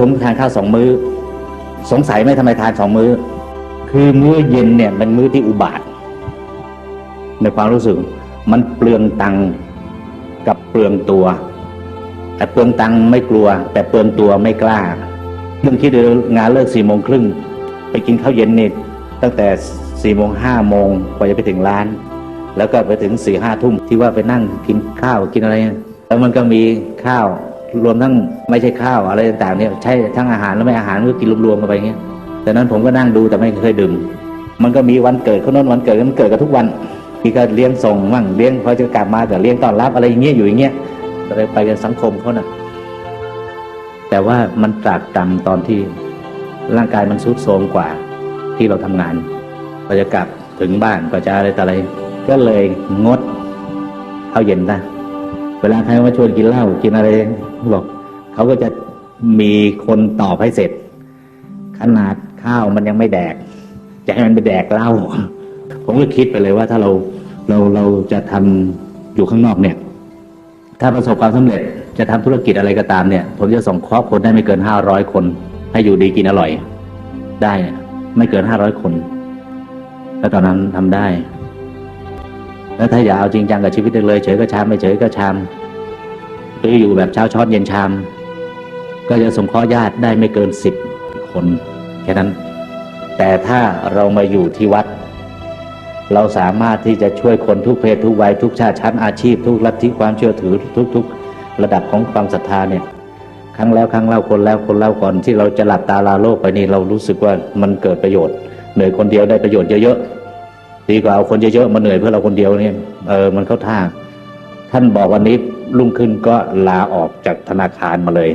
ผมทานข้าวสองมื้อ สงสัยไหมทำไมทานสองมื้อ คือมื้อเย็นเนี่ยเป็นมื้อที่อุบาท ในความรู้สึกมันเปลืองตังกับเปลืองตัว แต่เปลืองตังไม่กลัว แต่เปลืองตัวไม่กล้าเรื่องคิดดูงานเลิกสี่โมงครึ่งไปกินข้าวเย็นนี่ตั้งแต่สี่โมงห้าโมงกว่าจะไปถึงร้าน แล้วก็ไปถึงสี่ห้าทุ่มที่ว่าไปนั่งกินข้าวกินอะไร แล้วมันก็มีข้าว รวมทั้งไม่ใช่ข้าวอะไรต่างๆเนี่ยใช่ทั้งอาหารและไม่อาหารก็กินรวมๆกันไปเงี้ยแต่นั้นผมก็นั่งดูแต่ไม่เคยดื่มมันก็มีวันเกิดเขาโน้นวันเกิดมันเกิดกันทุกวันพี่ก็เลี้ยงส่งมั่งเลี้ยงพอจะกลับมาก็เลี้ยงต้อนรับอะไรอย่างเงี้ยอยู่อย่างเงี้ยอะไรไปกันสังคมเขาน่ะ แต่ว่ามันตรากตรำตอนที่ร่างกายมันทรุดโทรมกว่าที่เราทำงานพอจะกลับถึงบ้านก็จะอะไรต่ออะไร ก็เลยงดเข้าเย็นนะ เวลาใครมาชวนกินเหล้ากินอะไรบอกเขาก็จะมีคนตอบให้เสร็จ ขนาดข้าวมันยังไม่แดกจะให้มันไปแดกเหล้าผมก็คิดไปเลยว่าถ้าเราเราเราจะทำอยู่ข้างนอกเนี่ย ถ้าประสบความสำเร็จจะทำธุรกิจอะไรก็ตามเนี่ย ผมจะส่งคราะห์คนได้ไม่เกินห้าร้อยคน ให้อยู่ดีกินอร่อย ได้ไม่เกินห้าร้อยคน แล้วตอนนั้นทำได้ แล้วถ้าอยากเอาจริงจังกับชีวิตเลยเฉยก็ชามไม่เฉยก็ชามหรืออยู่แบบเช้าช้อนเย็นชาม ก็จะสงเคราะห์ญาติได้ไม่เกินสิบคนแค่นั้น แต่ถ้าเรามาอยู่ที่วัด เราสามารถที่จะช่วยคนทุกเพศทุกวัยทุกชาติชั้นอาชีพ ทุกลัทธิความเชื่อถือทุก ๆ ระดับของความศรัทธาเนี่ยครั้งแล้วครั้งเล่าคนแล้วคนเล่าก่อนที่เราจะหลับตาลาโลกไปนี่เรารู้สึกว่ามันเกิดประโยชน์เหนื่อยคนเดียวได้ประโยชน์เยอะๆ ดีกว่าเอาคนเยอะๆมาเหนื่อยเพื่อเราคนเดียวเนี่ยเออมันเข้าท่าท่านบอกวันนี้รุ่งขึ้นก็ลาออกจากธนาคารมาเลย